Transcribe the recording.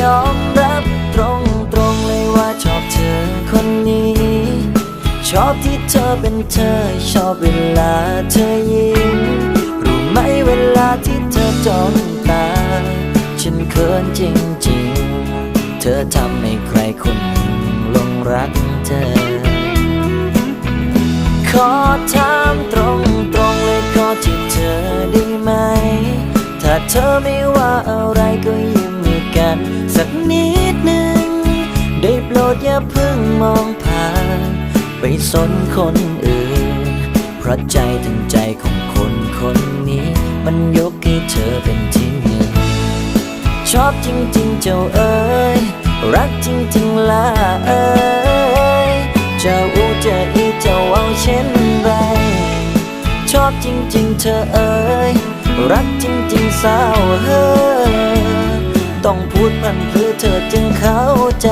ยอมรับตรงตรงๆเลยว่าชอบเธอคนนี้ ชอบที่เธอเป็นเธอ ชอบเวลาเธอยิ้ม รู้ไหมเวลาที่เธอจ้องตา ฉันเขินจริงๆ เธอทำให้ใครคนหนึ่งหลงรักเธอ ขอถามตรงตรงๆเลยขอที่เธอได้ไหม ถ้าเธอไม่ว่าอะไรก็ยิ้ันสักนิดหนึ่ง ได้โปรดอย่าเพิ่งมองผ่าน ไปสนคนอื่น เพราะใจถึงใจของคนคนนี้ มันยกให้เธอเป็นที่หนึ่ง ชอบจริงๆเจ้าเอ๋ยรักจริงๆล่ะเอ๋ยเจ้าอูเจะอีเจ้าเอาเช่นไร ชอบจริงๆเธอเอ๋ยรักจริงๆสาวเฮ้ ต้องพูดพันเพื่อเธอจึงเข้าใจ